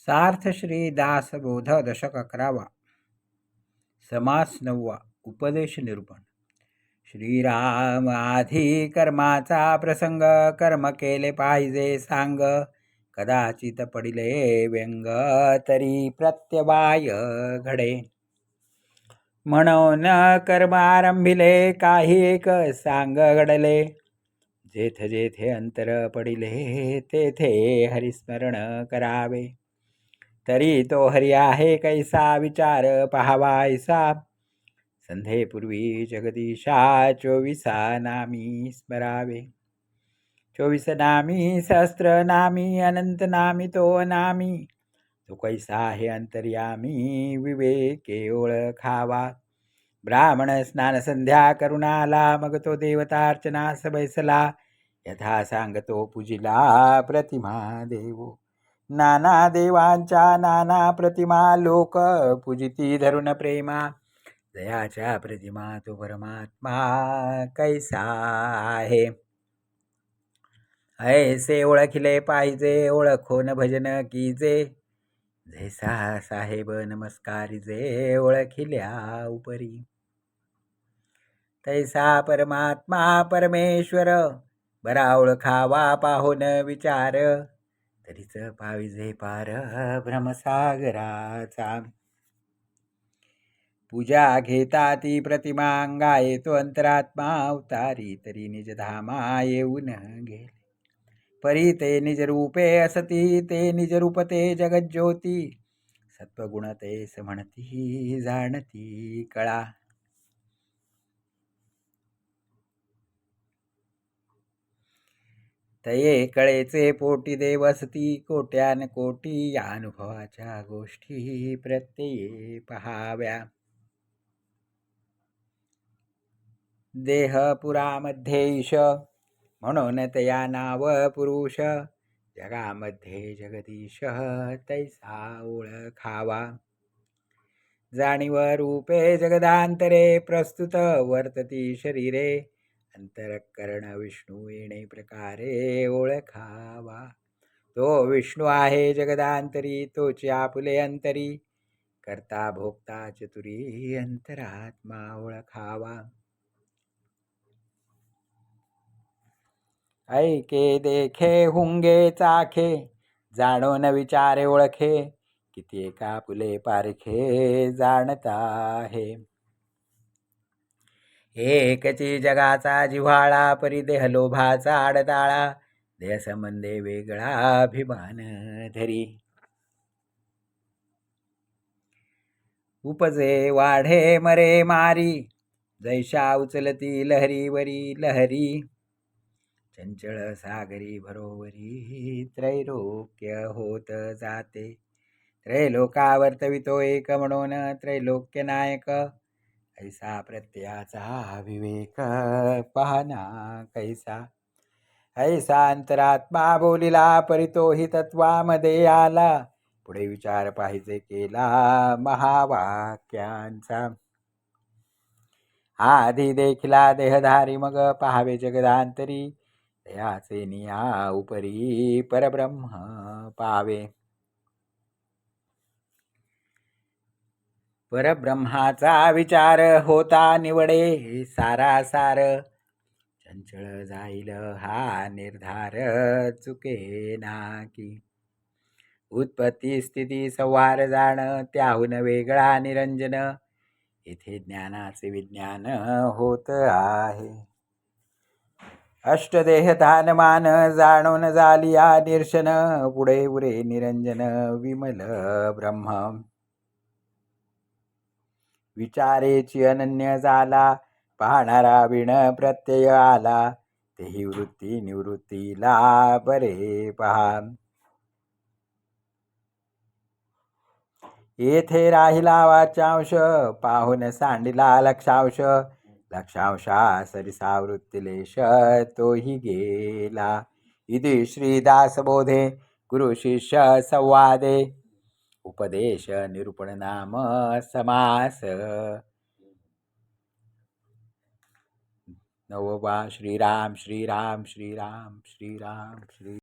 सार्थ श्री दासबोध दशक अकरावा समास नववा उपदेश निरूपण श्रीराम आधी कर्माचा प्रसंग कर्म केले पाहिजे सांग। कदाचित पडिले व्यंग तरी प्रत्यवाय घडे। म्हणून कर्म आरंभिले काही एक सांग घडले। जेथे जेथे अंतर पडिले तेथे हरिस्मरण करावे। तरी तो हरी आहे कैसा विचार पहावायसा संध्येपूर्वी जगदीशा चोवीसा नामी स्मरावे. चोवीस नामी सहस्त्र नामी अनंत नामी तो नामी. तो कैसा आहे अंतर्यामी विवेके ओळखावा. ब्राह्मण स्नान संध्या करुणाला मग तो देवतार्चना बैसला. यथा सांगतो पूजिला प्रतिमा देवो. नाना देवांच्या नाना प्रतिमा लोक पूजिती धरुण प्रेमा. दयाच्या प्रतिमा तो परमात्मा कैसा आहे? ऐसे ओळखले पाहिजे ओळखून भजन कीजे. जैसा साहेब नमस्कार जे ओळखिल्या उपरी. तैसा परमात्मा परमेश्वर बरा ओळखावा पाहून विचार. तरीच पाविजे पार भ्रमसागराचा पूजा घेता ती प्रतिमा अंगा येतो अंतरात्मा अवतारी तरी निज धामा येऊन गेले. परी ते निज रूपे असती ते निज रूपते जगज्योती सत्वगुण तेस म्हणती जाणती कळा. तये कळेचे पोटी देवसती कोट्यान कोटी या अनुभवाच्या गोष्टी प्रत्यये पहाव्या. देहपुरामध्ये ईश म्हणून तया नाव पुरुष. जगामध्ये जगदीश तैसा ओळखावा. जाणीव रूपे जगदांतरे प्रस्तुत वर्तती शरीरे. अंतरकरण विष्णू येणे प्रकारे ओळखावा. तो विष्णू आहे जगदांतरी तोची आपुले अंतरी. करता भोगता चतुरी अंतरात्मा ओळखावा. ऐके देखे हुंगे चाखे जाणो न विचारे ओळखे. किती एका पुले पारखे जाणता आहे. एकची जगाचा जिव्हाळा परिदेह लोभाचा आडताळा देह संबंधे वेगळा अभिमान धरी. उपजे वाढे मरे मारी जैशा उचलती लहरीवरी लहरी चंचळ सागरी भरोवरी त्रैलोक्य होत जाते. त्रैलोकावर्तवितो एक म्हणून त्रैलोक्य नायक ऐसा प्रत्ययाचा विवेक पाहना कैसा? ऐसा अंतरात्मा बोलिला परितोही तत्वामध्ये आला. पुढे विचार पाहिजे केला महावाक्यांचा. आधी देखिला देहधारी मग पहावे जगदांतरी. दयाचे निया उपरी परब्रह्म पावे. परब्रह्माचा विचार होता निवडे सारासार. चंचळ जाईल हा निर्धार चुके नाकी उत्पत्ती स्थिती संवार जाण त्याहून वेगळा निरंजन. इथे ज्ञानाचे विज्ञान होत आहे. अष्टदेह मान जाणून झाली या निर्शन पुढे उरे निरंजन विमल ब्रह्म. विचारेची अनन्य झाला पाहणारा विण प्रत्यय आला. तेही वृत्ती निवृत्तीला बरे पहा. येथे राहिला वाचांश पाहून सांडिला लक्षांश. लक्षांशा सरिसा वृत्तिलेश तोही गेला. इति श्रीदासबोधे गुरु शिष्य संवादे. उपदेश निरूपण नाम समास. नववा श्रीराम श्रीराम श्रीराम श्रीराम श्री